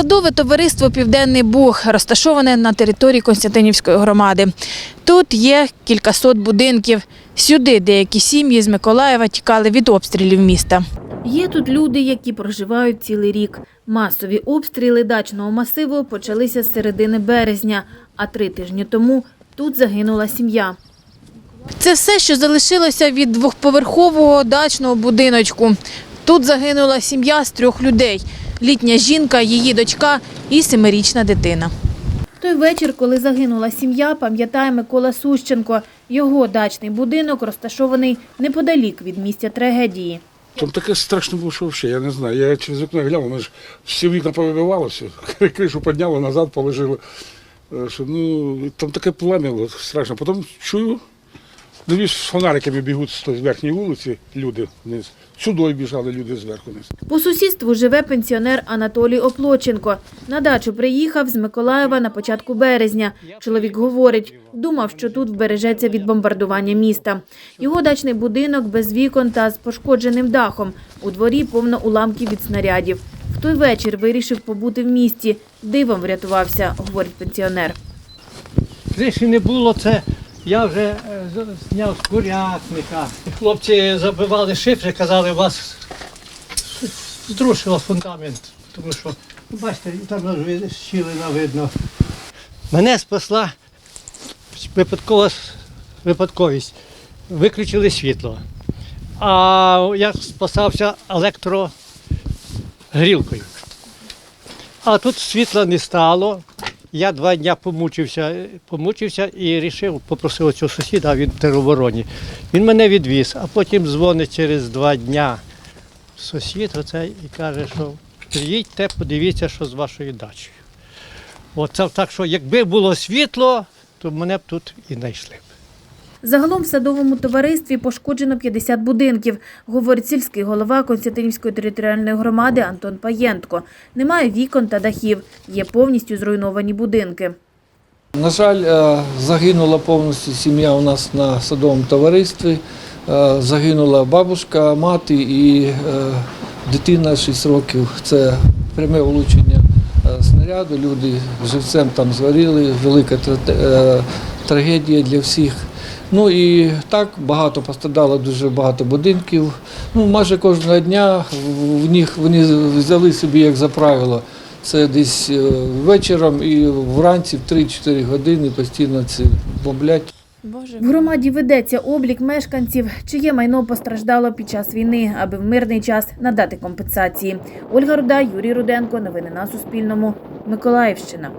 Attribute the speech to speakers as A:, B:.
A: Садове товариство Південний Буг розташоване на території Константинівської громади. Тут є кількасот будинків. Сюди деякі сім'ї з Миколаєва тікали від обстрілів міста. Є тут люди, які проживають цілий рік. Масові обстріли дачного масиву почалися з середини березня, а три тижні тому тут загинула сім'я. Це все, що залишилося від двохповерхового дачного будиночку. Тут загинула сім'я з трьох людей: літня жінка, її дочка і семирічна дитина. Той вечір, коли загинула сім'я, пам'ятає Микола Сущенко. Його дачний будинок розташований неподалік від місця трагедії.
B: Там таке страшно було, що взагалі, я не знаю. Я через вікно глянув, ми ж всі вікна повибивало, все. кришу підняли, назад положили. Е, Що, ну, там таке пламя було страшно. Потім чую, дивлюсь, з фонариками бігуть з верхньої вулиці люди вниз. Сюди біжали люди зверху вниз.
A: По сусідству живе пенсіонер Анатолій Оплоченко. На дачу приїхав з Миколаєва на початку березня. Чоловік говорить, думав, що тут вбережеться від бомбардування міста. Його дачний будинок без вікон та з пошкодженим дахом. У дворі повно уламків від снарядів. В той вечір вирішив побути в місті. Дивом врятувався, говорить пенсіонер.
C: Криші не було, це я вже е, зняв з курятника. Хлопці забивали шифри, казали, у вас зрушило фундамент, тому що, бачите, там щілина видно. Мене спасла випадкова випадковість. Виключили світло. А я спасався електрогрілкою. А тут світла не стало. Я два дні помучився, помучився і вирішив, попросив цього сусіда, він в теробороні. Він мене відвіз, а потім дзвонить через два дня сусід оцей і каже, що приїдьте, подивіться, що з вашою дачею. Оце так, що якби було світло, то мене б тут і знайшли.
A: Загалом в садовому товаристві пошкоджено 50 будинків, говорить сільський голова Константинівської територіальної громади Антон Паєнтко. Немає вікон та дахів, є повністю зруйновані будинки.
D: На жаль, е, загинула повністю сім'я у нас на садовому товаристві. Е, Загинула бабушка, мати і е, дитина 6 років. Це пряме влучення снаряду. Люди живцем там згоріли, велика трагедія для всіх. Ну і так багато пострадало дуже багато будинків. Ну, майже кожного дня в- них вони взяли собі як за правило. Це десь е, вечором і вранці в 3-4 години постійно це бомблять.
A: В громаді ведеться облік мешканців, чиє майно постраждало під час війни, аби в мирний час надати компенсації. Ольга Руда, Юрій Руденко. Новини на Суспільному. Миколаївщина.